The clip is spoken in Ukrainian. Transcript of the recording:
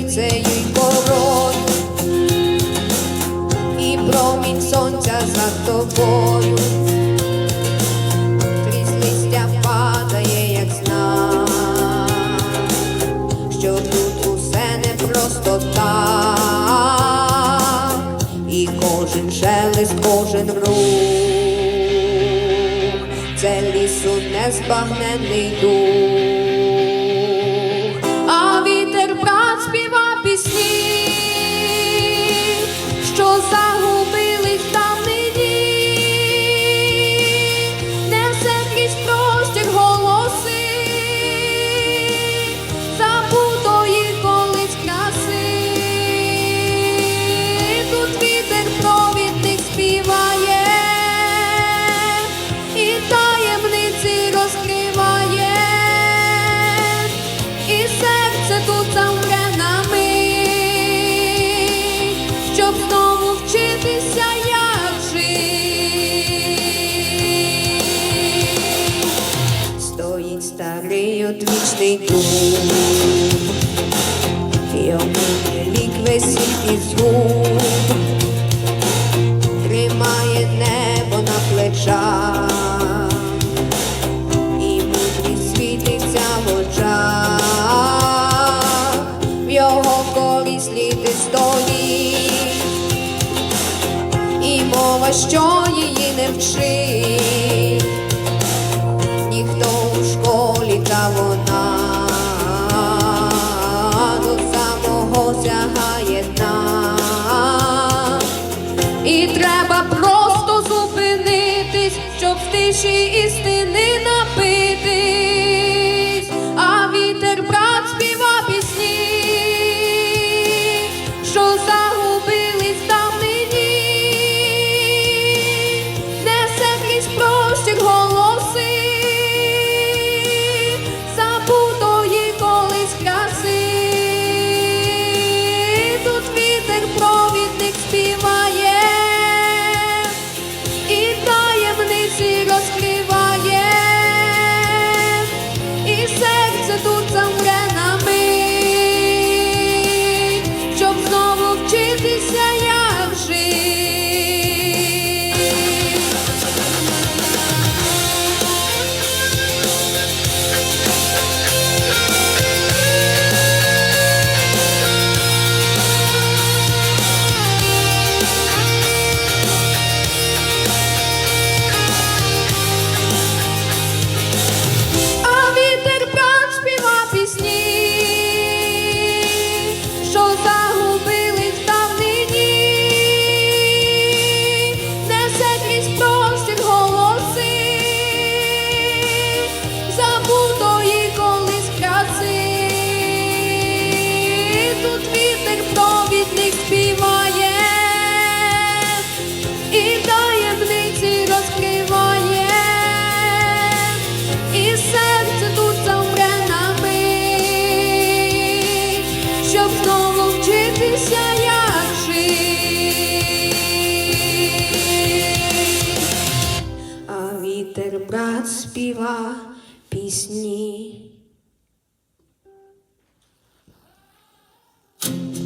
вітрицею й корою, і промінь сонця за тобою, крізь листя падає, як знак, що тут усе не просто і кожен шелест, кожен рух, це лісу незбагнений дух. тримає небо на плечах, і мудрість світиться в очах, в його користь літи столі, і мова що. тиші істини напити. ah 奏 вчитися як жить. а вітер брат співа пісні.